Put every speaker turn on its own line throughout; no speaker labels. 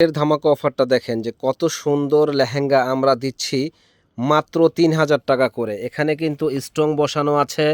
এর ধামাকা অফারটা দেখেন যে কত সুন্দর লেহেঙ্গা আমরা দিচ্ছি মাত্র তিন হাজার টাকা করে। এখানে কিন্তু স্ট্রং বসানো আছে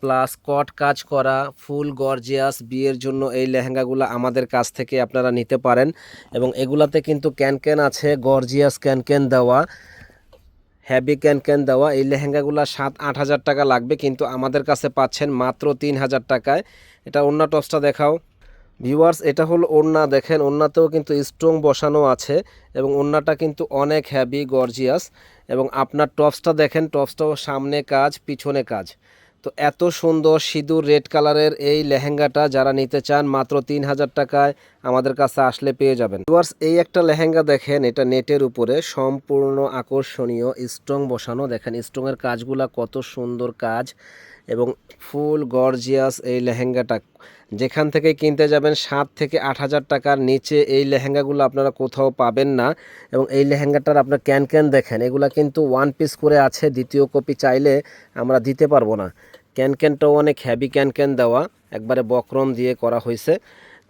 প্লাস কট কাজ করা ফুল গর্জিয়াস বিয়ের জন্য এই লেহেঙ্গাগুলো আমাদের কাছ থেকে আপনারা নিতে পারেন এবং এগুলাতে কিন্তু ক্যান ক্যান আছে গর্জিয়াস ক্যান ক্যান দেওয়া হ্যাভি ক্যান ক্যান দেওয়া। এই লেহেঙ্গাগুলো সাত আট হাজার টাকা লাগবে, কিন্তু আমাদের কাছে পাচ্ছেন মাত্র তিন হাজার টাকায়। এটা অন্য টপসটা দেখাও। ভিউয়ার্স এটা হলো ওড়না, দেখেন, ওড়নাতেও কিন্তু স্ট্রং বসানো আছে এবং ওড়নাটা কিন্তু অনেক হ্যাভি গর্জিয়াস এবং আপনার টপসটা দেখেন টপসটাও সামনে কাজ, পিছনে কাজ। তো এত সুন্দর সিঁদুর রেড কালারের এই লেহেঙ্গাটা যারা নিতে চান, মাত্র তিন হাজার টাকায় আমাদের কাছে আসলে পেয়ে যাবেন। ভিউয়ার্স এই একটা লেহেঙ্গা দেখেন, এটা নেটের উপরে, সম্পূর্ণ আকর্ষণীয় স্ট্রং বসানো। দেখেন স্ট্রংয়ের কাজগুলা কত সুন্দর কাজ। এবং ফুল গর্জিয়াস এই লেহেঙ্গাটা। যেখান থেকে কিনতে যাবেন সাত থেকে আট হাজার টাকার নিচে এই লেহেঙ্গাগুলো আপনারা কোথাও পাবেন না। এবং এই লেহেঙ্গাটার আপনার ক্যান ক্যান দেখেন, এগুলো কিন্তু ওয়ান পিস করে আছে, দ্বিতীয় কপি চাইলে আমরা দিতে পারব না। ক্যান ক্যানটাও অনেক হ্যাভি ক্যান ক্যান দেওয়া, একবারে বক্রম দিয়ে করা হয়েছে।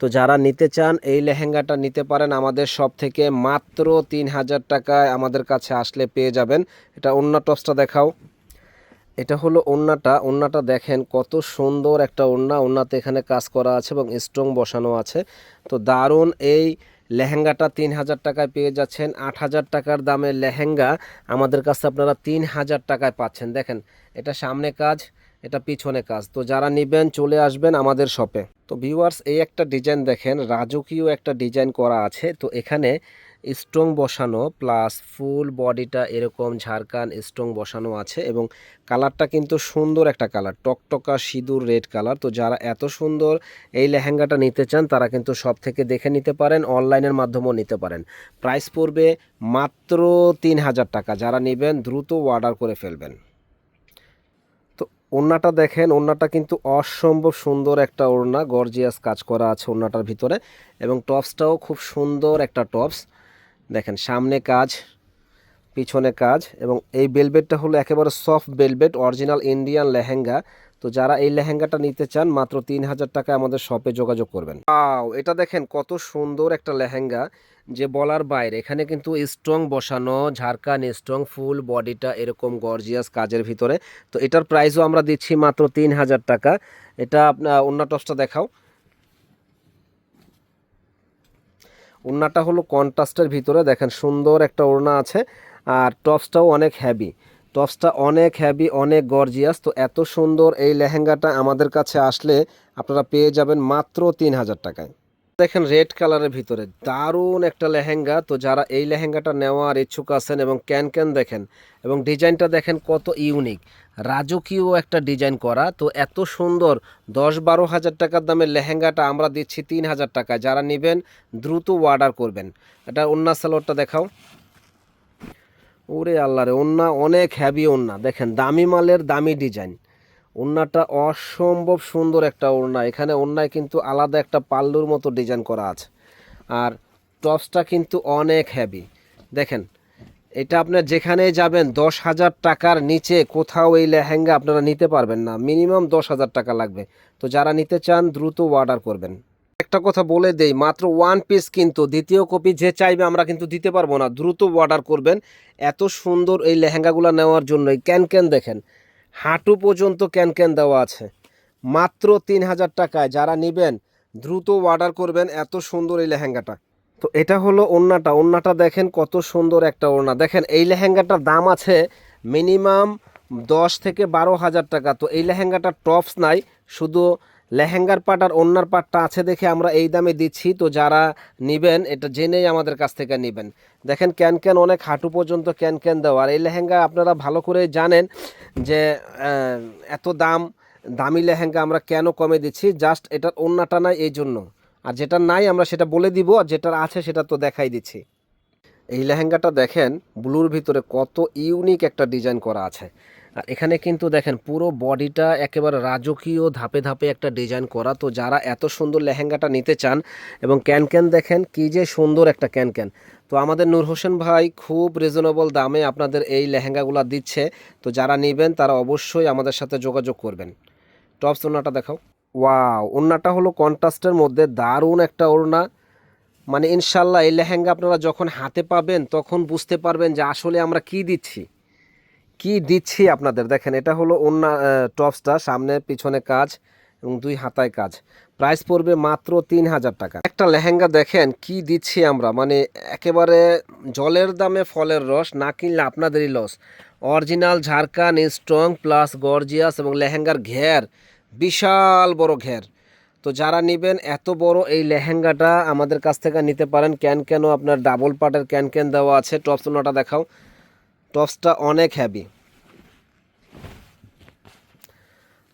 তো যারা নিতে চান, এই লেহেঙ্গাটা নিতে পারেন আমাদের সব থেকে মাত্র তিন হাজার টাকায় আমাদের কাছে আসলে পেয়ে যাবেন। এটা অন্য টপসটা দেখাও। এটা হলো ওন্নাটা ওন্নাটা দেখেন কত সুন্দর একটা ওন্না ওন্নাতে এখানে কাজ করা আছে এবং স্ট্রং বসানো আছে। তো দারুণ এই লেহেঙ্গাটা তিন হাজার টাকায় পেয়ে যাচ্ছেন। আট হাজার টাকার দামের লেহেঙ্গা। আমাদের কাছে আপনারা তিন হাজার টাকায় পাচ্ছেন। দেখেন, এটা সামনে কাজ, এটা পিছনে কাজ। তো যারা নেবেন, চলে আসবেন আমাদের শপে। তো ভিউয়ার্স এই একটা ডিজাইন দেখেন। রাজকীয় একটা ডিজাইন করা আছে। তো এখানে স্ট্রং বসানো প্লাস ফুল বডিটা এরকম ঝাড়কান স্ট্রং বসানো আছে এবং কালারটা কিন্তু সুন্দর একটা কালার, টকটকা সিঁদুর রেড কালার। তো যারা এত সুন্দর এই লেহেঙ্গাটা নিতে চান, তারা কিন্তু সব থেকে দেখে নিতে পারেন, অনলাইনের মাধ্যমেও নিতে পারেন। প্রাইস পড়বে মাত্র তিন হাজার টাকা। যারা নেবেন, দ্রুত অর্ডার করে ফেলবেন। ওড়নাটা দেখেন, ওড়নাটা কিন্তু অসম্ভব সুন্দর একটা ওড়না, গর্জিয়াস কাজ করা আছে ওড়নাটার ভিতরে এবং টপসটাও খুব সুন্দর একটা টপস। দেখেন, সামনে কাজ, পিছনে কাজ এবং এই বেলবেটটা হলো একেবারে soft velvet original Indian lehenga. তো যারা এই লেহেঙ্গাটা নিতে চান, মাত্র তিন হাজার টাকা আমাদের শপে যোগাযোগ করবেন। আও এটা দেখেন কত সুন্দর একটা লেহেঙ্গা, যে বলার বাইরে। এখানে কিন্তু স্ট্রং বসানো ঝাড়কান স্ট্রং ফুল, বডিটা এরকম গর্জিয়াস কাজের ভিতরে। তো এটার প্রাইসও আমরা দিচ্ছি মাত্র তিন হাজার টাকা। এটা আপনার অন্য টপসটা দেখাও। ওড়নাটা হলো কন্ট্রাস্টের ভিতরে, দেখেন সুন্দর একটা ওড়না আছে, আর টপসটাও অনেক হ্যাভি টপসটা অনেক হ্যাভি অনেক গর্জিয়াস তো এত সুন্দর এই লেহেঙ্গাটা আমাদের কাছে আসলে আপনারা পেয়ে যাবেন মাত্র তিন হাজার টাকায়। দেখেন রেড কালারের ভিতরে। দারুণ একটা লেহেঙ্গা। তো যারা এই লেহেঙ্গাটা নেওয়ার ইচ্ছুক আছেন এবং ক্যান ক্যান দেখেন, এবং ডিজাইনটা দেখেন কত ইউনিক রাজকীয় একটা ডিজাইন করা। তো এত সুন্দর, দশ বারো হাজার টাকার দামের লেহেঙ্গাটা আমরা দিচ্ছি তিন হাজার টাকায়। যারা নেবেন, দ্রুত অর্ডার করবেন। এটা অন্যা সালোয়ারটা দেখাও। ওরে আল্লাহ রে অনেক হ্যাভি ওন্না। দেখেন, দামি মালের দামি ডিজাইন। ওন্নাটা অসম্ভব সুন্দর একটা ওড়না। এখানে ওড়নায় কিন্তু আলাদা একটা পাল্লুর মতো ডিজাইন করা আছে। আর টপসটা কিন্তু অনেক হ্যাভি দেখেন, এটা আপনার যেখানে যাবেন, দশ হাজার টাকার নিচে কোথাও এই লেহেঙ্গা আপনারা নিতে পারবেন না। মিনিমাম দশ হাজার টাকা লাগবে। তো যারা নিতে চান, দ্রুত অর্ডার করবেন। একটা কথা বলে দেই, মাত্র ওয়ান পিস কিন্তু, দ্বিতীয় কপি যে চাইবে আমরা কিন্তু দিতে পারব না। দ্রুত অর্ডার করবেন। এত সুন্দর এই লেহেঙ্গাগুলো নেওয়ার জন্যই। ক্যান ক্যান দেখেন হাঁটু পর্যন্ত ক্যান ক্যান দেওয়া আছে। মাত্র তিন হাজার টাকায় যারা নেবেন, দ্রুত অর্ডার করবেন এত সুন্দর এই লেহেঙ্গাটা। তো এটা হলো ওড়নাটা। ওড়নাটা দেখেন কত সুন্দর একটা ওড়না। দেখেন এই লেহেঙ্গাটার দাম আছে মিনিমাম দশ থেকে বারো হাজার টাকা। তো এই লেহেঙ্গাটা টপস নাই, শুধু লেহেঙ্গার পাট আর ওড়নার পাটটা আছে দেখে আমরা এই দামে দিচ্ছি। তো যারা নেবেন, এটা জেনেই আমাদের কাছ থেকে নেবেন। দেখেন, ক্যান ক্যান অনেক হাঁটু পর্যন্ত ক্যান ক্যান দেওয়া। আর এই লেহেঙ্গা আপনারা ভালো করে জানেন যে এত দাম, দামি লেহেঙ্গা আমরা কেন কমে দিচ্ছি? জাস্ট এটার ওড়নাটা নাই এই জন্য। আর যেটা নাই আমরা সেটা বলে দিব, আর যেটা আছে সেটা তো দেখাই দিচ্ছি। এই লেহেঙ্গাটা দেখেন, ব্লুর ভিতরে কত ইউনিক একটা ডিজাইন করা আছে। আর এখানে কিন্তু দেখেন পুরো বডিটা একেবারে রাজকীয় ধাপে ধাপে একটা ডিজাইন করা। তো যারা এত সুন্দর লেহেঙ্গাটা নিতে চান এবং ক্যান ক্যান দেখেন কি যে সুন্দর একটা ক্যান ক্যান তো আমাদের নূর হোসেন ভাই খুব রিজনেবল দামে আপনাদের এই লেহেঙ্গাগুলো দিচ্ছে। তো যারা নেবেন তারা অবশ্যই আমাদের সাথে যোগাযোগ করবেন। টপস ওড়নাটা দেখাও। ওয়াও, ওড়নাটা হলো কন্ট্রাস্টের মধ্যে দারুণ একটা ওড়না। মানে ইনশাল্লাহ এই লেহেঙ্গা আপনারা যখন হাতে পাবেন তখন বুঝতে পারবেন যে আসলে আমরা কি দিচ্ছি। কি দিচ্ছি আপনাদের? দেখেন, এটা হলো অন্য টপসটা, সামনে পিছনে কাজ এবং দুই হাতায় কাজ। প্রাইস পড়বে মাত্র তিন হাজার টাকা। একটা লেহেঙ্গা দেখেন, কি দিচ্ছি আমরা? মানে একেবারে জলের দামে ফলের রস, না কিনলে আপনাদেরই লস অরিজিনাল ঝাড়খান স্ট্রং প্লাস গর্জিয়াস এবং লেহেঙ্গার ঘের, বিশাল বড় ঘের। তো যারা নেবেন, এত বড় এই লেহেঙ্গাটা আমাদের কাছ থেকে নিতে পারেন। ক্যান ক্যানও আপনার ডাবল পার্টের ক্যান ক্যান দেওয়া আছে। টপস ওনাটা দেখাও। টপসটা অনেক হ্যাভি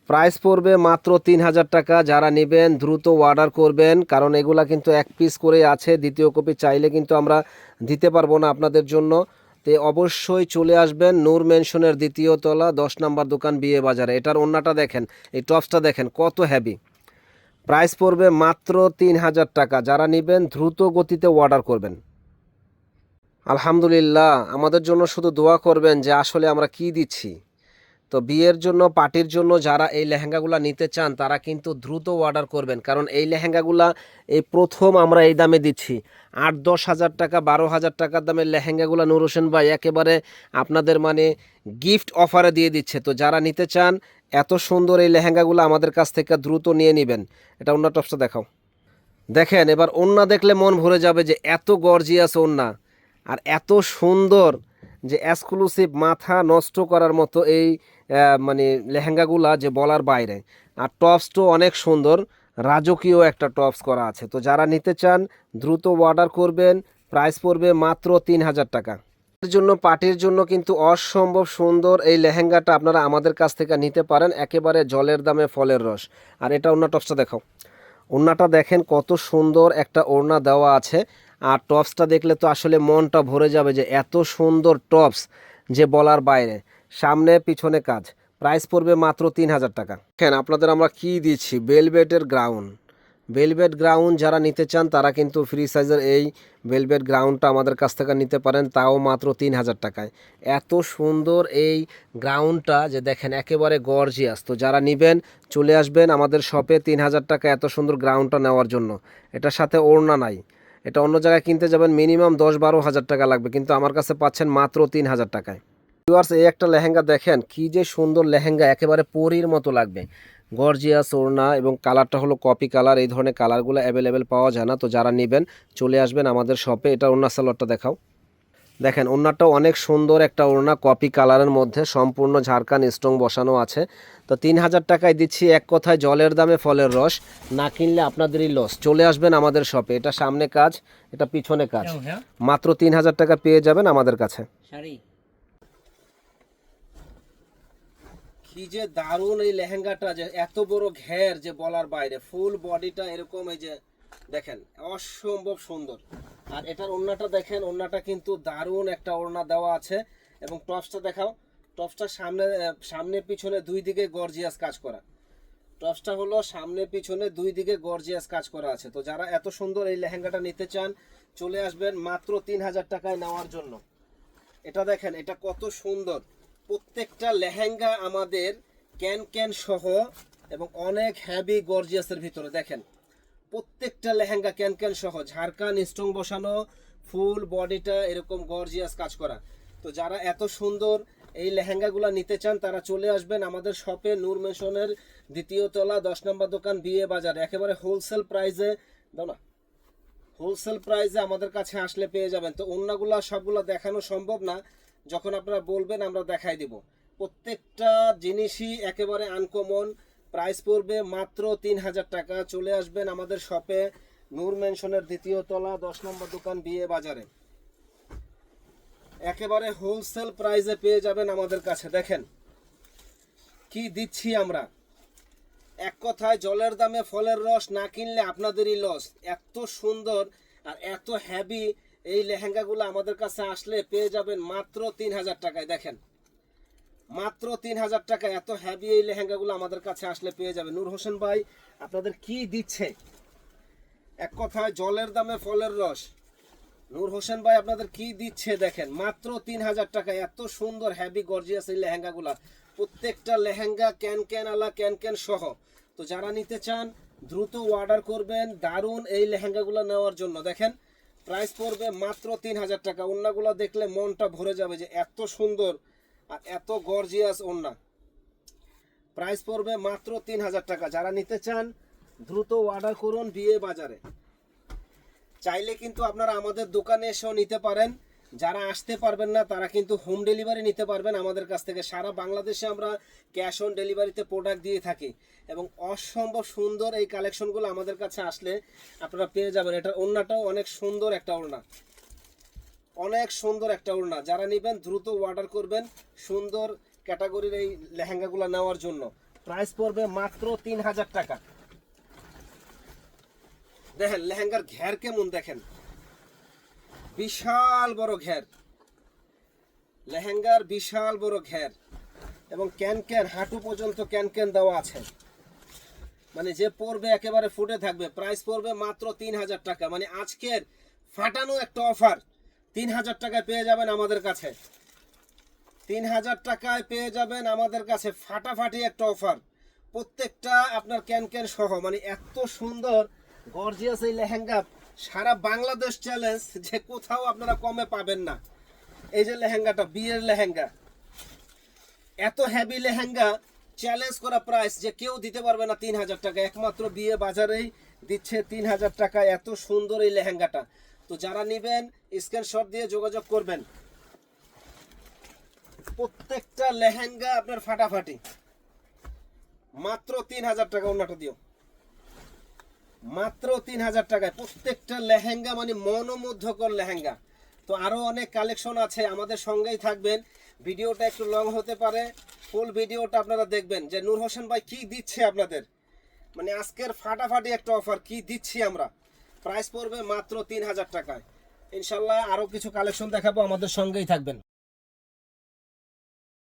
প্রাইস পড়বে মাত্র তিন হাজার টাকা। যারা নেবেন, দ্রুত অর্ডার করবেন, কারণ এগুলা কিন্তু এক পিস করে আছে। দ্বিতীয় কপি চাইলে কিন্তু আমরা দিতে পারব না আপনাদের জন্য। তে অবশ্যই চলে আসবেন নূর মেনশনের দ্বিতীয় তলা, দশ নম্বর দোকান বিয়ে বাজারে। এটার অন্যটা দেখেন, এই টপসটা দেখেন, কত হ্যাভি প্রাইস পড়বে মাত্র তিন হাজার টাকা। যারা নেবেন, দ্রুত গতিতে অর্ডার করবেন। আলহামদুলিল্লাহ, আমাদের জন্য শুধু দোয়া করবেন যে আসলে আমরা কি দিচ্ছি। তো বিয়ের জন্য, পার্টির জন্য যারা এই লেহেঙ্গাগুলো নিতে চান, তারা কিন্তু দ্রুত অর্ডার করবেন। কারণ এই লেহেঙ্গাগুলা এই প্রথম আমরা এই দামে দিচ্ছি। আট, দশ হাজার টাকা, বারো হাজার টাকার দামের লেহেঙ্গাগুলো নুর হোসেন ভাই একেবারে আপনাদের মানে গিফট অফারে দিয়ে দিচ্ছে। তো যারা নিতে চান, এত সুন্দর এই লেহেঙ্গাগুলো আমাদের কাছ থেকে দ্রুত নিয়ে নেবেন। এটা অন্য টপসটা দেখাও। দেখেন, এবার ওন্না দেখলে মন ভরে যাবে যে এত গর্জিয়াস ওন্না আর এত সুন্দর যে এক্সক্লুসিভ মাথা নষ্ট করার মতো এই মানে লেহেঙ্গাগুলা যে বলার বাইরে। আর টপসটাও অনেক সুন্দর, রাজকীয় একটা টপস করা আছে। তো যারা নিতে চান, দ্রুত অর্ডার করবেন প্রাইস পড়বে মাত্র তিন হাজার টাকা। এর জন্য পার্টির জন্য কিন্তু অসম্ভব সুন্দর এই লেহেঙ্গাটা আপনারা আমাদের কাছ থেকে নিতে পারেন, একেবারে জলের দামে ফলের রস। আর এটা অন্য টপসটা দেখাও। ওড়নাটা দেখেন কত সুন্দর একটা ওড়না দেওয়া আছে। আর টপসটা দেখলে তো আসলে মনটা ভরে যাবে যে এত সুন্দর টপস যে বলার বাইরে। সামনে, পিছনে কাজ। প্রাইস পড়বে মাত্র তিন হাজার টাকা। দেখেন, আপনাদের আমরা কি দিচ্ছি? বেলবেটের গ্রাউন্ড বেলবেট গ্রাউন্ড যারা নিতে চান, তারা কিন্তু ফ্রি সাইজের এই বেলবেট গ্রাউন্ডটা আমাদের কাছ থেকে নিতে পারেন, তাও মাত্র তিন হাজার টাকায়। এত সুন্দর এই গ্রাউন্ডটা যে দেখেন, একেবারে গর্জিয়াস তো যারা নেবেন, চলে আসবেন আমাদের শপে তিন হাজার টাকা এত সুন্দর গ্রাউন্ডটা নেওয়ার জন্য। এটার সাথে ওড়না নাই। এটা অন্য জায়গায় কিনতে যাবেন মিনিমাম দশ বারো হাজার টাকা লাগবে, কিন্তু আমার কাছে পাচ্ছেন মাত্র তিন হাজার টাকায়। ভিউয়ার্স এই একটা লেহেঙ্গা দেখেন, কি যে সুন্দর লেহেঙ্গা, একেবারে পরির মতো লাগবে। গর্জিয়া ওড়না এবং কালারটা হলো কপি কালার এই ধরনের কালারগুলো অ্যাভেলেবেল পাওয়া যায় না, তো যারা নেবেন, চলে আসবেন আমাদের শপে এটা অন্য সালোয়ারটা দেখাও। দেখেন ওড়নাটাও অনেক সুন্দর একটা ওড়না কপি কালারের মধ্যে সম্পূর্ণ ঝাড়খান স্ট্রং বসানো আছে। তো তিন হাজার টাকায় দিচ্ছি এক কথায় জলের দামে ফলের রস না কিনলে আপনাদেরই লস চলে আসবেন আমাদের শপে এটা সামনে কাজ এটা পিছনে কাজ।
হ্যাঁ।
মাত্র তিন হাজার টাকা পেয়ে যাবেন আমাদের কাছে। কি যে দারুণ এই লেহেঙ্গাটা যে এত বড় ঘের যে বলার বাইরে ফুল বডিটা এরকম এই যে দেখেন অসম্ভব সুন্দর। আর এটার ওড়নাটা দেখেন, ওড়নাটা কিন্তু দারুণ একটা ওড়না দেওয়া আছে। এবং টপসটা দেখাও, টপসটা সামনে সামনে পিছনে দুই দিকে গর্জিয়াস কাজ করা। টপসটা হলো সামনে পিছনে দুই দিকে গর্জিয়াস কাজ করা আছে। তো যারা এত সুন্দর এই লেহেঙ্গাটা নিতে চান, চলে আসবেন মাত্র তিন হাজার টাকায় নেওয়ার জন্য। এটা দেখেন, এটা কত সুন্দর। প্রত্যেকটা লেহেঙ্গা আমাদের ক্যান ক্যান সহ এবং অনেক হ্যাভি গর্জিয়াসের ভিতরে। দেখেন প্রত্যেকটা লেহেঙ্গা ক্যান ক্যান সহ ঝাড়খান স্ট্রং বসানো, ফুল, বডিটা এরকম গর্জিয়াস কাজ করা। তো যারা এত সুন্দর এই লেহেঙ্গাগুলো নিতে চান, তারা চলে আসবেন আমাদের শপে নূর মেশনের দ্বিতীয় তলা, দশ নম্বর দোকান, বিয়ে বাজার। একেবারে হোলসেল প্রাইসে দাও না হোলসেল প্রাইসে আমাদের কাছে আসলে পেয়ে যাবেন। তো অন্যগুলা সবগুলো দেখানো সম্ভব না, যখন আপনারা বলবেন আমরা দেখাই দিব। প্রত্যেকটা জিনিসই একেবারে আনকমন প্রাইস পড়বে মাত্র তিন হাজার টাকা। চলে আসবেন আমাদের শপে। নূর মেনশনের দ্বিতীয় তলা, দশ নম্বর দোকান, বিয়ে বাজারে। একেবারে হোলসেল প্রাইসে পেয়ে যাবেন আমাদের কাছে। দেখেন, কি দিচ্ছি আমরা? এক কথায় জলের দামে ফলের রস না কিনলে আপনাদেরই লস এত সুন্দর আর এত হ্যাভি এই লেহেঙ্গাগুলো আমাদের কাছে আসলে পেয়ে যাবেন মাত্র তিন হাজার টাকায়। দেখেন মাত্র তিন হাজার টাকা। এত হ্যাভি এই লেহেঙ্গাগুলো আমাদের কাছে আসলে পেয়ে যাবে। নূর হোসেন ভাই, আপনাদের কি দিচ্ছে? এক কথায় জলের দামে ফলের রস। নূর হোসেন ভাই, আপনাদের কি দিচ্ছে দেখেন? মাত্র তিন হাজার টাকা। এত সুন্দর হ্যাভি গর্জিয়াস এই লেহেঙ্গাগুলা। প্রত্যেকটা লেহেঙ্গা ক্যান ক্যান আলা, ক্যান ক্যান সহ। তো যারা নিতে চান, দ্রুত অর্ডার করবেন দারুণ এই লেহেঙ্গাগুলো নেওয়ার জন্য। দেখেন প্রাইস পড়বে মাত্র তিন হাজার টাকা। ওড়নাগুলো দেখলে মনটা ভরে যাবে যে এত সুন্দর আর এত গর্জিয়াস ওড়না। প্রাইস পড়বে মাত্র তিন হাজার টাকা। যারা নিতে চান, দ্রুত অর্ডার করুন বিয়ে বাজারে। চাইলে কিন্তু আপনারা আমাদের দোকানে এসেও নিতে পারেন। যারা আসতে পারবেন না, তারা কিন্তু হোম ডেলিভারি নিতে পারবেন। আমাদের কাছ থেকে সারা বাংলাদেশে আমরা ক্যাশ অন ডেলিভারিতে প্রোডাক্ট দিয়ে থাকি। এবং অসম্ভব সুন্দর এই কালেকশনগুলো আমাদের কাছে আসলে আপনারা পেয়ে যাবেন। এটার ওড়নাটাও অনেক সুন্দর একটা ওড়না। অনেক সুন্দর একটা ওড়না। যারা নেবেন, দ্রুত অর্ডার করবেন সুন্দর ক্যাটাগরির এই লেহেঙ্গাগুলো নেওয়ার জন্য। প্রাইস পড়বে মাত্র তিন হাজার টাকা। দেখেন, লেহেঙ্গার ঘের কেমন দেখেন? বিশাল বড় ঘের। লেহেঙ্গার বিশাল বড় ঘের। এবং ক্যান ক্যান, হাঁটু পর্যন্ত ক্যান ক্যান দেওয়া আছে। মানে যে পড়বে একেবারে ফুটে থাকবে। প্রাইস পড়বে মাত্র তিন হাজার টাকা। মানে আজকের ফাটানো একটা অফার তিন হাজার টাকায় পেয়ে যাবেন আমাদের কাছে। তিন হাজার টাকায় পেয়ে যাবেন আমাদের কাছে ফাটাফাটি একটা অফার। প্রত্যেকটা আপনার ক্যান ক্যান সহ মানে এত সুন্দর, গর্জিয়াস এই লেহেঙ্গা, সারা বাংলাদেশ চ্যালেঞ্জ যে কোথাও আপনারা কমে পাবেন না। এই যে লেহেঙ্গাটা, বিয়ের লেহেঙ্গা। এত হেভি লেহেঙ্গা চ্যালেঞ্জ করা প্রাইস যে কেউ দিতে পারবে না তিন হাজার টাকা। একমাত্র বিয়ে বাজারেই দিচ্ছে তিন হাজার টাকা এত সুন্দর এই লেহেঙ্গাটা। তো যারা নেবেন স্ক্রিনশট দিয়ে যোগাযোগ করবেন। প্রত্যেকটা লেহেঙ্গা আপনার ফাটাফাটি। মাত্র তিন হাজার টাকা অন্যটা দিও। মাত্র তিন হাজার টাকায় প্রত্যেকটা লেহেঙ্গা মানে মনোমুগ্ধকর লেহেঙ্গা। তো আরও অনেক কালেকশন আছে, আমাদের সঙ্গেই থাকবেন। ভিডিওটা একটু লং হতে পারে। ফুল ভিডিওটা আপনারা দেখবেন যে নূর হোসেন ভাই কি দিচ্ছে আপনাদের? মানে আজকের ফাটাফাটি একটা অফার কি দিচ্ছি আমরা? প্রাইস পড়বে মাত্র তিন হাজার টাকায়। ইনশাল্লাহ আরও কিছু কালেকশন দেখাবো আমাদের সঙ্গেই থাকবেন।